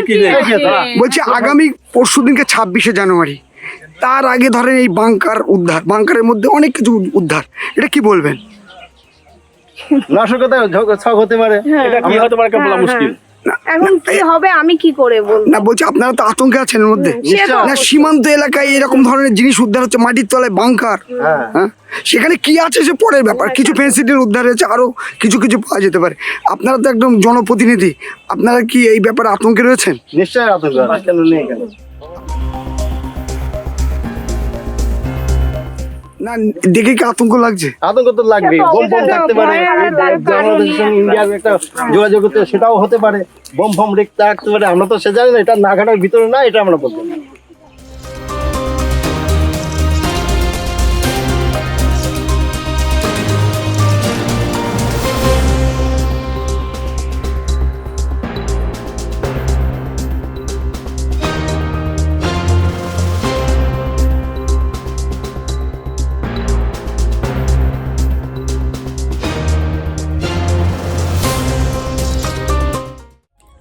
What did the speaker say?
নিয়ে বলছি আগামী পরশু দিনকে ছাব্বিশে জানুয়ারি। তার আগে ধরেন এই বাংকার উদ্ধার বাংকারের মধ্যে অনেক কিছু উদ্ধার। এটা কি বলবেন? নাশকতা ছক হতে পারে। এটা কি হতে পারে? বলা মুশকিল। এখন কি হবে আমি কি করে বলব? না বলছি আপনারা তো আতঙ্কে আছেন এর মধ্যে। না সীমান্ত এলাকায় এরকম ধরনের জিনিস উদ্ধার হচ্ছে মাটির তলায় বাংকার। হ্যাঁ। হ্যাঁ? সেখানে কি আছে সে পরের ব্যাপার। কিছু ফেন্সিটির উদ্ধার হয়েছে আরও কিছু কিছু পাওয়া যেতে পারে। আপনারা তো একদম জনপ্রতিনিধি। আপনারা কি এই ব্যাপারে আতঙ্কে রয়েছেন? নিশ্চয়ই আতঙ্ক কেন নেই কেন না দেখে কি আতঙ্ক লাগছে। আতঙ্ক তো লাগবে বোম বোম অবশ্যই থাকতে পারে। বাংলাদেশের সঙ্গে ইন্ডিয়ার একটা যোগাযোগ সেটাও হতে পারে। বোম ফোম রেখতে থাকতে পারে আমরা তো সে জানি না এটা নাগাটার ভিতরে না এটা আমরা বলতে